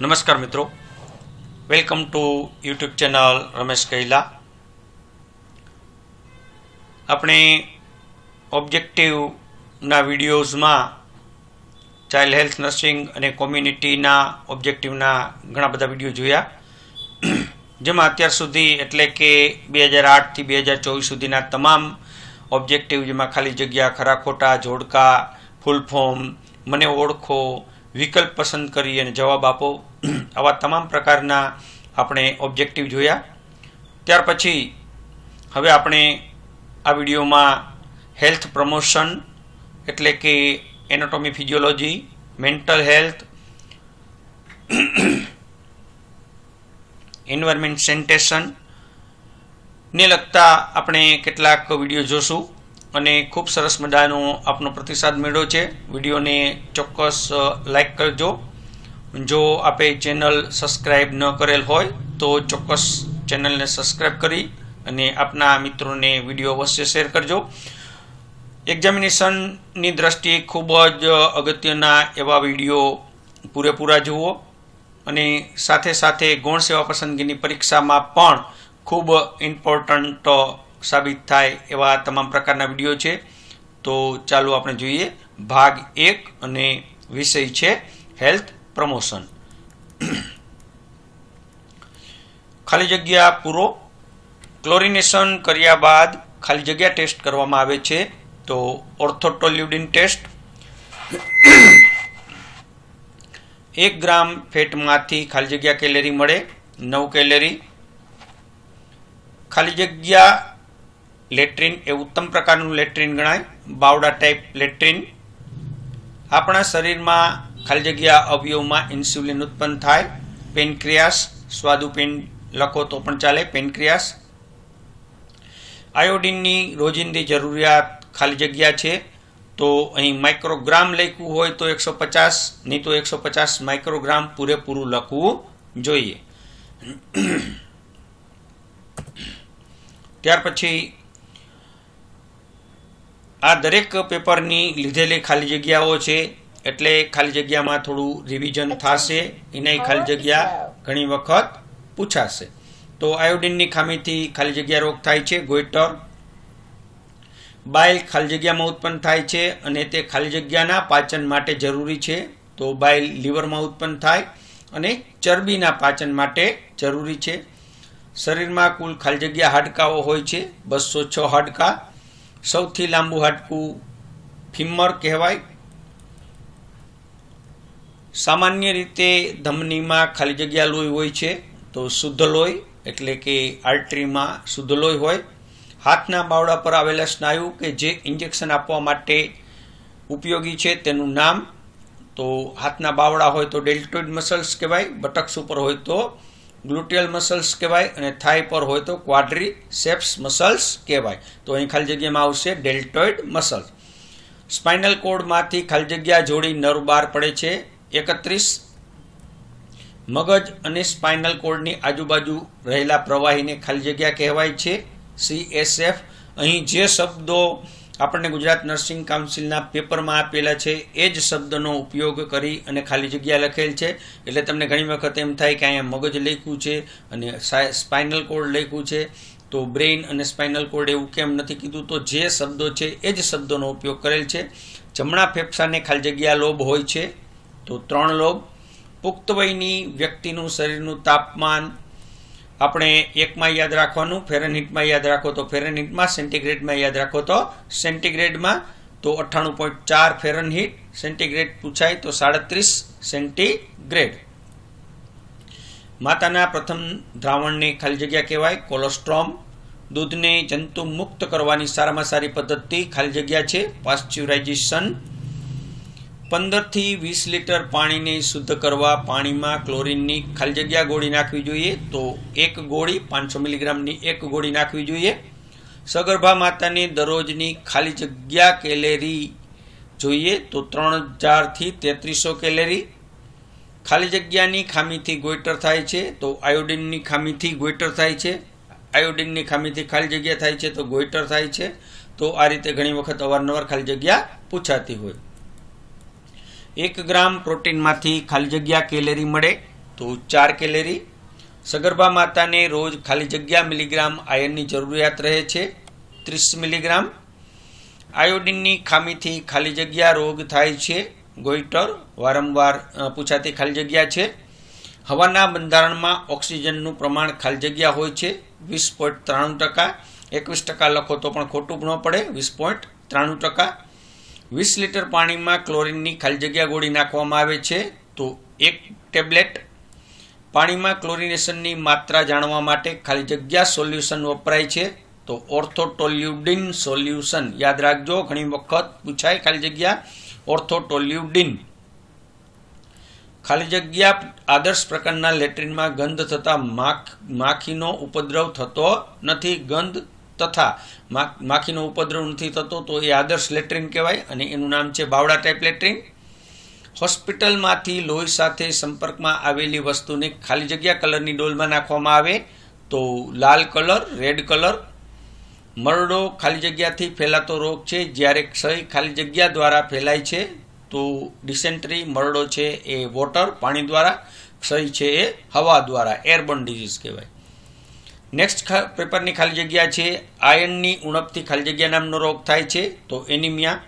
નમસ્કાર મિત્રો. Welcome to YouTube channel Ramesh Kaila આપણે ઓબ્જેક્ટિવના વિડીયોઝમાં ચાઇલ્ડ હેલ્થ નર્સિંગ અને કોમ્યુનિટીના ઓબ્જેક્ટિવના ઘણા બધા વીડિયો જોયા. જેમાં અત્યાર સુધી એટલે કે બે હજાર આઠથી બે હજાર ચોવીસ સુધીના તમામ ઓબ્જેક્ટિવ જેમાં ખાલી જગ્યા, ખરા ખોટા, જોડકા ફૂલ ફોર્મ મને ઓળખો, વિકલ્પ પસંદ કરી અને જવાબ આપો. આવા તમામ પ્રકારના આપણે ઓબ્જેક્ટિવ જોયા. ત્યાર પછી હવે આપણે આ વિડીયોમાં હેલ્થ પ્રમોશન એટલે કે anatomy physiology mental health environment sanitation ને લગતા આપણે કેટલાક વીડિયો જોશું અને ખૂબ સરસ મજાનો આપનો પ્રતિસાદ મેળવ્યો છે. વિડીયોને ચોક્કસ લાઈક કરજો. જો આપે ચેનલ સબસ્ક્રાઈબ ન કરેલ હોય, તો ચોક્કસ ચેનલને સબસ્ક્રાઈબ કરી અને આપના મિત્રોને વીડિયો અવશ્ય શેર કરજો. એક્ઝામિનેશનની દ્રષ્ટિએ ખૂબ જ અગત્યના એવા વીડિયો પૂરેપૂરા જુઓ અને સાથે સાથે ગૌણ સેવા પસંદગીની પરીક્ષામાં પણ ખૂબ ઇમ્પોર્ટન્ટ સાબિત થાય એવા તમામ પ્રકારના વીડિયો છે. તો ચાલો આપણે જોઈએ. ભાગ એક અને વિષય છે હેલ્થ પ્રમોશન. ખાલી જગ્યા પૂરો. ક્લોરિનેશન કર્યા બાદ ખાલી જગ્યા ટેસ્ટ કરવામાં આવે છે, તો ઓર્થોટોલ્યુડિન ટેસ્ટ. એક ગ્રામ ફેટમાંથી ખાલી જગ્યા કેલેરી મળે, નવ કેલેરી. ખાલી જગ્યા લેટ્રિન, એ ઉત્તમ પ્રકારનું લેટ્રિન ગણાય, બાવડા ટાઈપ લેટ્રિન. આપણા શરીરમાં ખાલી જગ્યા અવયવમાં ઇન્સ્યુલિન ઉત્પન્ન થાય, પેનક્રિયાસ સ્વાદુપિંડ લખો તો પણ ચાલે, પેનક્રિયાસ. આયોડિનની રોજિંદી જરૂરિયાત ખાલી જગ્યા છે, તો અહીં માઇક્રોગ્રામ લખ્યું હોય તો એકસો પચાસ, નહીં તો એકસો પચાસ માઇક્રોગ્રામ પૂરેપૂરું લખવું જોઈએ. ત્યાર પછી, આ દરેક પેપરની લીધેલી ખાલી જગ્યાઓ છે એટલે ખાલી જગ્યામાં થોડું રિવિઝન થશે એનાય ખાલી જગ્યા ઘણી વખત પૂછાશે. તો આયોડિનની ખામીથી ખાલી જગ્યા રોગ થાય છે ગોઈટર બાઇલ ખાલી જગ્યામાં ઉત્પન્ન થાય છે અને તે ખાલી જગ્યાના પાચન માટે જરૂરી છે. તો બાઇલ લીવરમાં ઉત્પન્ન થાય અને ચરબીના પાચન માટે જરૂરી છે. શરીરમાં કુલ ખાલી જગ્યા હાડકાઓ હોય છે બસો છ હાડકા. સૌથી લાંબુ હાડકું ફિમર કહેવાય. સામાન્ય રીતે ધમનીમાં ખાલી જગ્યા લોહી હોય છે, તો શુદ્ધ લોહી, એટલે કે આર્ટરીમાં શુદ્ધ લોહી હોય. હાથના બાવડા પર આવેલા સ્નાયુ કે જે ઇન્જેક્શન આપવા માટે ઉપયોગી છે, તેનું નામ, તો હાથના બાવડા હોય તો ડેલ્ટોઇડ મસલ્સ કહેવાય, બટક્સ ઉપર હોય તો ગ્લુટિયલ મસલ્સ કહેવાય, અને થાઈ પર હોય તો ક્વાડ્રી સેપ્સ મસલ્સ કહેવાય. તો અહીં ખાલી જગ્યામાં આવશે ડેલ્ટોઇડ મસલ્સ. સ્પાઇનલ કોડમાંથી ખાલી જગ્યા જોડી નર્વ બહાર પડે છે એકત્રીસ. મગજ અને સ્પાઇનલ કોર્ડની આજુબાજુ રહેલા પ્રવાહીને ખાલી જગ્યા કહેવાય છે સીએસએફ અહીં જે શબ્દો આપણને ગુજરાત નર્સિંગ કાઉન્સિલના પેપરમાં આપેલા છે, એ જ શબ્દનો ઉપયોગ કરી અને ખાલી જગ્યા લખેલ છે. એટલે તમને ઘણી વખત એમ થાય કે અહીંયા મગજ લખ્યું છે અને સ્પાઇનલ કોર્ડ લખ્યું છે. તો બ્રેઇન અને સ્પાઇનલ કોર્ડ એવું કેમ નથી કીધું? તો જે શબ્દો છે, એ જ શબ્દોનો ઉપયોગ કરેલ છે. જમણા ફેફસાને ખાલી જગ્યા લોબ હોય છે. તો ત્રણ લોબ. પુખ્ત વયની વ્યક્તિનું શરીરનું તાપમાન આપણે એકમાં યાદ રાખવાનું, ફેરનહીટમાં યાદ રાખો તો ફેરનહીટમાં, સેન્ટીગ્રેડમાં યાદ રાખો તો સેન્ટીગ્રેડમાં. તો અઠ્ઠાણું પોઈન્ટ ચાર ફેરનહીટ, સેન્ટીગ્રેડ પૂછાય તો સાડત્રીસ સેન્ટીગ્રેડ. માતાના પ્રથમ દ્રાવણને ખાલી જગ્યા કહેવાય, કોલોસ્ટ્રોમ. દૂધને જંતુ મુક્ત કરવાની સારામાં સારી પદ્ધતિ ખાલી જગ્યા છે પાસ્ચ્યુરાઇઝેશન પંદરથી વીસ લીટર પાણીને શુદ્ધ કરવા પાણીમાં ક્લોરીનની ખાલી જગ્યા ગોળી નાખવી જોઈએ તો એક ગોળી, પાંચસો મિલીગ્રામની એક ગોળી નાખવી જોઈએ. સગર્ભા માતાને દરરોજની ખાલી જગ્યા કેલેરી જોઈએ તો ત્રણ હજારથી તેત્રીસો કેલેરી. ખાલી જગ્યાની ખામીથી ગોઈટર થાય છે તો આયોડિનની ખામીથી ગોઈટર થાય છે. આયોડિનની ખામીથી ખાલી જગ્યા થાય છે તો ગોઈટર થાય છે. તો આ રીતે ઘણી વખત અવારનવાર ખાલી જગ્યા પૂછાતી હોય. એક ગ્રામ પ્રોટીનમાંથી ખાલી જગ્યા કેલેરી મળે તો ચાર કેલેરી. સગર્ભા માતાને રોજ ખાલી જગ્યા મિલીગ્રામ આયર્નની જરૂરિયાત રહે છે, ત્રીસ મિલીગ્રામ. આયોડિનની ખામીથી ખાલી જગ્યા રોગ થાય છે, ગોઈટર વારંવાર પૂછાતી ખાલી જગ્યા છે. હવાના બંધારણમાં ઓક્સિજનનું પ્રમાણ ખાલી જગ્યા હોય છે, વીસ પોઈન્ટ ત્રાણું ટકા. એકવીસ ટકા લખો તો પણ ખોટું ન પડે, વીસ પોઈન્ટ ત્રાણું ટકા. વીસ લીટર પાણીમાં ક્લોરીનની ખાલી જગ્યા ગોળી નાખવામાં આવે છે. તો એક ટેબ્લેટ પાણીમાં ક્લોરિનેશનની માત્રા જાણવા માટે ખાલી જગ્યા સોલ્યુશન વપરાય છે. તો ઓર્થોટોલ્યુડિન સોલ્યુશન યાદ રાખજો. ઘણી વખત પૂછાય ખાલી જગ્યા ઓર્થોટોલ્યુડિન. ખાલી જગ્યા આદર્શ પ્રકારના લેટ્રિનમાં ગંધ થતા માખ માખીનો ઉપદ્રવ થતો નથી. ગંધ તથા માખીનો ઉપદ્રવ નથી થતો તો એ આદર્શ લેટ્રિન કહેવાય અને એનું નામ છે બાવડા ટાઈપ લેટ્રિન. હોસ્પિટલમાંથી લોહી સાથે સંપર્કમાં આવેલી વસ્તુને ખાલી જગ્યા કલરની ડોલમાં નાખવામાં આવે તો લાલ કલર, રેડ કલર. મરડો ખાલી જગ્યાથી ફેલાતો રોગ છે. જ્યારે ક્ષય ખાલી જગ્યા દ્વારા ફેલાય છે, તો ડિસેન્ટ્રી મરડો છે એ વોટર પાણી દ્વારા, ક્ષય છે એ હવા દ્વારા એરબોર્ન ડિઝીઝ કહેવાય. નેક્સ્ટ પેપરની ખાલી જગ્યા છે. આયર્નની ઉણપથી ખાલી જગ્યા નામનો રોગ થાય છે, તો એનિમિયા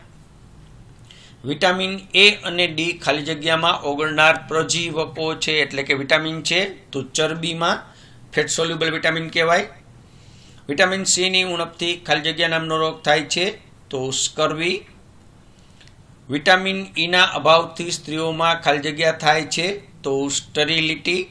વિટામિન એ અને ડી ખાલી જગ્યામાં ઓગળનાર પ્રજીવકો છે, એટલે કે વિટામિન છે, તો ચરબીમાં ફેટ સોલ્યુબલ વિટામિન કહેવાય. વિટામિન સીની ઉણપથી ખાલી જગ્યા નામનો રોગ થાય છે, તો સ્કર્વી વિટામિન ઈના અભાવથી સ્ત્રીઓમાં ખાલી જગ્યા થાય છે, તો સ્ટરીલિટી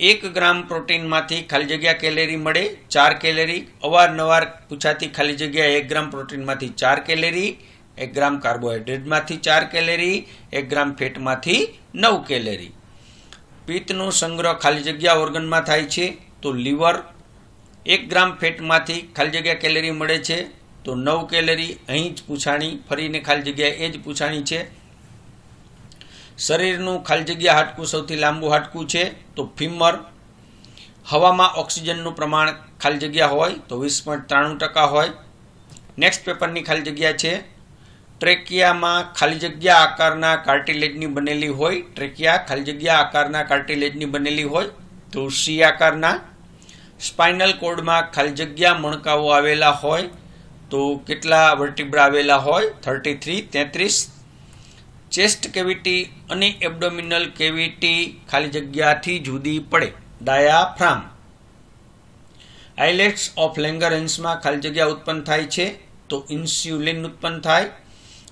એક ગ્રામ પ્રોટીનમાંથી ખાલી જગ્યા કેલેરી મળે, ચાર કેલેરી. અવારનવાર પૂછાતી ખાલી જગ્યા એક ગ્રામ પ્રોટીનમાંથી ચાર કેલેરી, એક ગ્રામ કાર્બોહાઈડ્રેટમાંથી ચાર કેલેરી, એક ગ્રામ ફેટમાંથી નવ કેલેરી. પિત્તનો સંગ્રહ ખાલી જગ્યા ઓર્ગનમાં થાય છે, તો લીવર. એક ગ્રામ ફેટમાંથી ખાલી જગ્યા કેલેરી મળે છે, તો નવ કેલેરી. અહીં જ પૂછાણી, ફરીને ખાલી જગ્યા એ જ પૂછાણી છે. શરીરનું ખાલી જગ્યા હાડકું સૌથી લાંબુ હાડકું છે, તો ફિમર હવામાં ઓક્સિજનનું પ્રમાણ ખાલી જગ્યા હોય તો વીસ પોઈન્ટ ત્રાણું ટકા હોય. નેક્સ્ટ પેપરની ખાલી જગ્યા છે, ટ્રેકિયામાં ખાલી જગ્યા આકારના કાર્ટિલેજની બનેલી હોય, ટ્રેકિયા ખાલી જગ્યા આકારના કાર્ટિલેજની બનેલી હોય, તો સી આકારના. સ્પાઇનલ કોડમાં ખાલી જગ્યા મણકાઓ આવેલા હોય, તો કેટલા વર્ટિબ્રા આવેલા હોય, થર્ટી થ્રી, તેત્રીસ ચેસ્ટ કેવિટી અને એબડોમિનલ કેવિટી ખાલી જગ્યાથી જુદી પડે. ડાયાફ્રામ. આઇલેટ્સ ઓફ લેંગરહેન્સમાં ખાલી જગ્યા ઉત્પન્ન થાય છે, તો ઇન્સ્યુલિન ઉત્પન્ન થાય.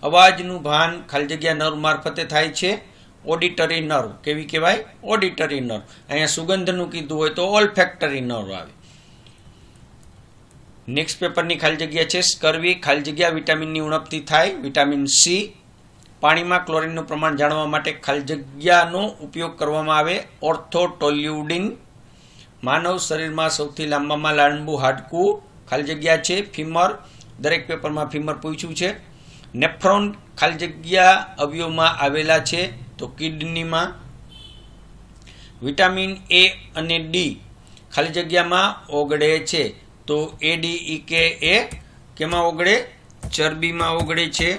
અવાજનું ભાન ખાલી જગ્યા નર્વ મારફતે થાય છે. ઓડિટરી નર્વ કેવી કહેવાય? ઓડિટરી નર્વ અહીંયા સુગંધનું કીધું હોય તો ઓલ્ફેક્ટરી નર્વ આવે. નેક્સ્ટ પેપરની ખાલી જગ્યા છે, સ્કર્વી. ખાલી જગ્યા વિટામિનની ઉણપથી થાય. વિટામિન સી પાણીમાં ક્લોરીનનું પ્રમાણ જાણવા માટે ખાલી જગ્યાનો ઉપયોગ કરવામાં આવે. ઓર્થોટોલ્યુડિન માનવ શરીરમાં સૌથી લાંબામાં લાંબુ હાડકું ખાલી જગ્યા છે. ફીમર, દરેક પેપરમાં ફીમર પૂછ્યું છે. નેફ્રોન ખાલી જગ્યા અવયવમાં આવેલા છે તો કિડનીમાં. વિટામિન એ અને ડી ખાલી જગ્યામાં ઓગળે છે તો એ ડી ઈ કે એ કેમાં ઓગળે? ચરબીમાં ઓગળે છે.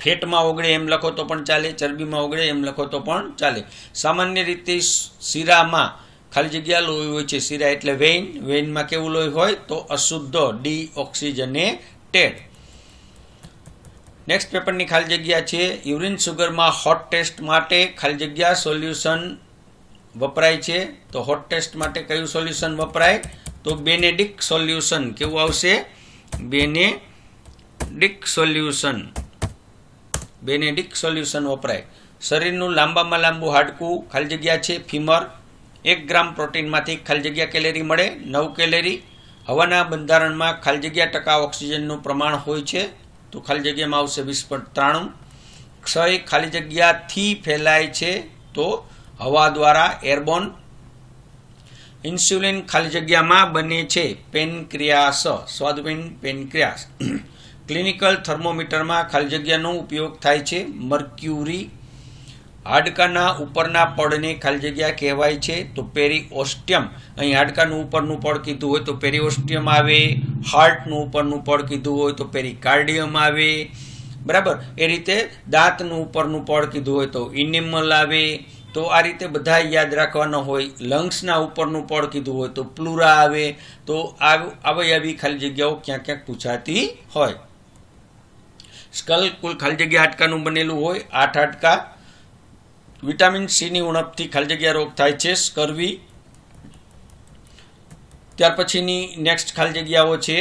ફેટમાં ઓગળે એમ લખો તો પણ ચાલે, ચરબીમાં ઓગળે એમ લખો તો પણ ચાલે. સામાન્ય રીતે શીરામાં ખાલી જગ્યા લોહી હોય છે, શીરા એટલે વેઇન. વેઇનમાં કેવું લોહી હોય તો અશુદ્ધ ડી ઓક્સિજનેટેડ નેક્સ્ટ પેપરની ખાલી જગ્યા છે, યુરિન સુગરમાં હોટ ટેસ્ટ માટે ખાલી જગ્યા સોલ્યુશન વપરાય છે. તો હોટ ટેસ્ટ માટે કયું સોલ્યુશન વપરાય? તો બેનેડિક સોલ્યુશન. કેવું આવશે? બેનેડિક સોલ્યુશન. બેનેડિક સોલ્યુશન વપરાય. શરીરનું લાંબામાં લાંબુ હાડકું, ખાલી જગ્યા છે, ફીમર. એક ગ્રામ પ્રોટીનમાંથી ખાલી જગ્યા કેલેરી મળે, નવ કેલેરી. હવાના બંધારણમાં ખાલી જગ્યા ટકા ઓક્સિજનનું પ્રમાણ હોય છે, તો ખાલી જગ્યામાં આવશે વીસ પોઈન્ટ ત્રાણું. ક્ષય ખાલી જગ્યાથી ફેલાય છે, તો હવા દ્વારા એરબોન ઇન્સ્યુલિન ખાલી જગ્યામાં બને છે, પેનક્રિયાસ સ્વાદુપિન પેનક્રિયાસ. ક્લિનિકલ થર્મોમીટરમાં ખાલી જગ્યાનો ઉપયોગ થાય છે. મર્ક્યુરી હાડકાના ઉપરના પડને ખાલી જગ્યા કહેવાય છે. તો પેરીઓસ્ટિયમ, અહીં હાડકાનું ઉપરનું પડ કીધું હોય તો પેરીઓસ્ટિયમ આવે. હાર્ટનું ઉપરનું પડ કીધું હોય તો પેરીકાર્ડિયમ આવે. બરાબર? એ રીતે દાંતનું ઉપરનું પડ કીધું હોય તો ઇનિમલ આવે. તો આ રીતે બધા યાદ રાખવાના હોય. લંગ્સના ઉપરનું પડ કીધું હોય તો પ્લુરા આવે. તો આવી આવી ખાલી જગ્યાઓ ક્યાંક ક્યાંક પૂછાતી હોય. સ્કલ કુલ ખાલી જગ્યા હાડકાનું બનેલું હોય, આઠ હાડકા. વિટામિન સીની ઉણપથી ખાલી જગ્યા રોગ થાય છે, સ્કર્વી. ત્યાર પછીની નેક્સ્ટ ખાલી જગ્યાઓ છે.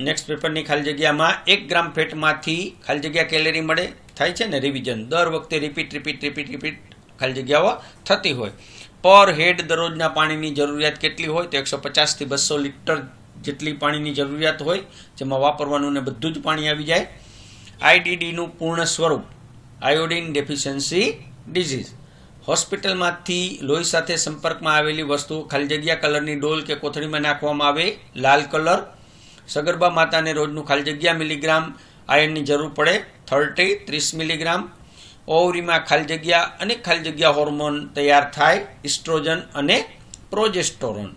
નેક્સ્ટ પેપરની ખાલી જગ્યામાં એક ગ્રામ ફેટમાંથી ખાલી જગ્યા કેલેરી મળે, થાય છે ને રિવિઝન દર વખતે રિપીટ રિપીટ રિપીટ રિપીટ ખાલી જગ્યાઓ થતી હોય. પર હેડ દરરોજના પાણીની જરૂરિયાત કેટલી હોય? તો એકસો પચાસથી બસો લીટર જેટલી પાણીની જરૂરિયાત હોય, જેમાં વાપરવાનું ને બધું જ પાણી આવી જાય. આઈડીડીનું પૂર્ણ સ્વરૂપ, આયોડિન ડેફિશિયન્સી ડિઝીઝ. હોસ્પિટલમાંથી લોહી સાથે સંપર્કમાં આવેલી વસ્તુ, ખાલી જગ્યા કલરની ડોલ કે કોથળીમાં નાખવામાં આવે, લાલ કલર. સગર્ભા માતાને રોજનું ખાલી જગ્યા મિલીગ્રામ આયર્નની જરૂર પડે, થર્ટી ત્રીસ મિલીગ્રામ. ઓવરીમાં ખાલી જગ્યા અને ખાલી જગ્યા હોર્મોન તૈયાર થાય, ઇસ્ટ્રોજન અને પ્રોજેસ્ટોરોન.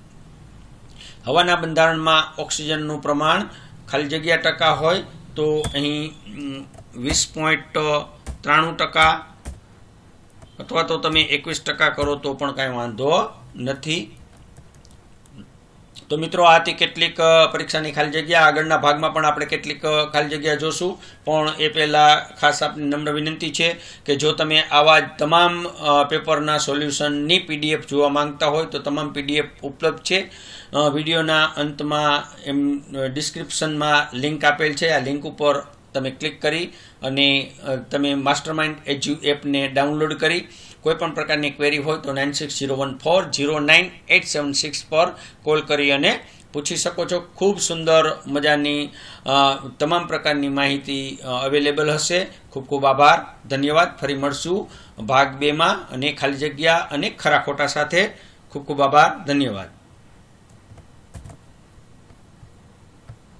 હવાના બંધારણમાં ઓક્સિજનનું પ્રમાણ ખાલી જગ્યા ટકા હોય તો અહીં વીસ પોઈન્ટ ત્રાણું ટકા અથવા તો તમે એકવીસ ટકા કરો તો પણ કાંઈ વાંધો નથી. તો મિત્રો આ હતી કેટલીક પરીક્ષાની ખાલી જગ્યા, આગળના ભાગમાં પણ આપણે કેટલીક ખાલી જગ્યા જોશું. પણ એ પહેલાં ખાસ આપની નમ્ર વિનંતી છે કે જો તમે આવા તમામ પેપરના સોલ્યુશનની પીડીએફ જોવા માંગતા હોય તો તમામ પીડીએફ ઉપલબ્ધ છે. વિડીયોના અંતમાં એમ ડિસ્ક્રિપ્શનમાં લિંક આપેલ છે. આ લિંક ઉપર તમે ક્લિક કરી અને તમે માસ્ટર માઇન્ડ એજ્યુ એપને ડાઉનલોડ કરી. કોઈ પણ પ્રકારની ક્વેરી હોય તો nine six zero one four zero nine eight seven six પર કોલ કરી અને પૂછી શકો છો. ખૂબ સુંદર મજાની તમામ પ્રકારની માહિતી અવેલેબલ હશે. ખૂબ ખૂબ આભાર. ધન્યવાદ. ફરી મળશું ભાગ બેમાં. અને ખાલી જગ્યા અને ખરા ખોટા સાથે. ખૂબ ખૂબ આભાર. ધન્યવાદ.